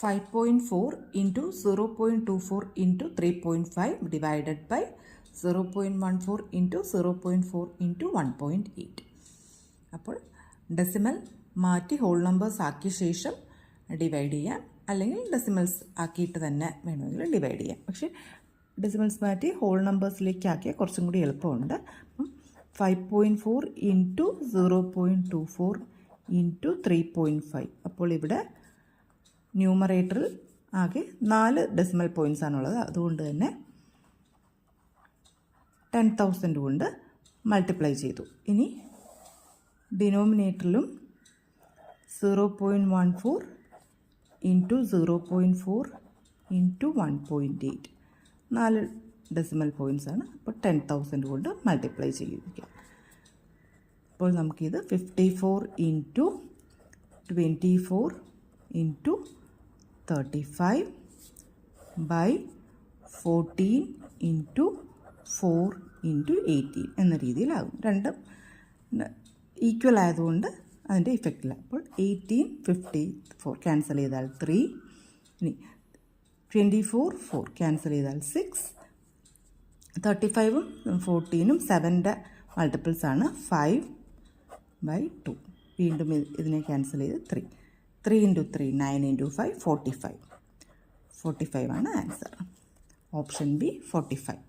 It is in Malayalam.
Five point four into zero point two four into three point five divided by zero point one four into zero point four into one point eight അപ്പോൾ ഡെസിമൽ മാറ്റി ഹോൾ നമ്പേഴ്സ് ആക്കിയ ശേഷം ഡിവൈഡ് ചെയ്യാം. അല്ലെങ്കിൽ ഡെസിമൽസ് ആക്കിയിട്ട് തന്നെ വേണമെങ്കിൽ ഡിവൈഡ് ചെയ്യാം. പക്ഷേ ഡെസിമൽസ് മാറ്റി ഹോൾ നമ്പേഴ്സിലേക്ക് ആക്കിയാൽ കുറച്ചും കൂടി എളുപ്പമുണ്ട്. അപ്പം five point four into zero point two four into three point five അപ്പോൾ ഇവിടെ ന്യൂമറേറ്ററിൽ ആകെ നാല് ഡെസിമൽ പോയിന്റ്സ് ആണുള്ളത്. അതുകൊണ്ട് തന്നെ ടെൻ തൗസൻഡ് കൊണ്ട് മൾട്ടിപ്ലൈ ചെയ്തു. ഇനി ഡിനോമിനേറ്ററിലും zero point one four into zero point four into one point eight. നാല് ഡെസിമൽ പോയിന്റ്സ് ആണ്. അപ്പോൾ ടെൻ തൗസൻഡ് കൊണ്ട് മൾട്ടിപ്ലൈ ചെയ്യുക അപ്പോൾ നമുക്കിത് fifty four into twenty four into thirty five by fourteen into four into eighteen എന്ന രീതിയിലാകും. രണ്ടും ഈക്വൽ ആയതുകൊണ്ട് അതിന്റെ ഇഫക്റ്റില്ല അപ്പോൾ എയ്റ്റീൻ ഫിഫ്റ്റി ഫോർ ക്യാൻസൽ ചെയ്താൽ ത്രീ ഇനി ട്വന്റി ഫോർ ഫോർ ക്യാൻസൽ ചെയ്താൽ സിക്സ് തേർട്ടി ഫൈവും ഫോർട്ടീനും സെവന്റെ മൾട്ടിപ്പിൾസ് ആണ് ഫൈവ് ബൈ ടു വീണ്ടും ഇതിനെ ക്യാൻസൽ ചെയ്ത് three three into three nine into five forty five forty five ആണ് answer option B forty five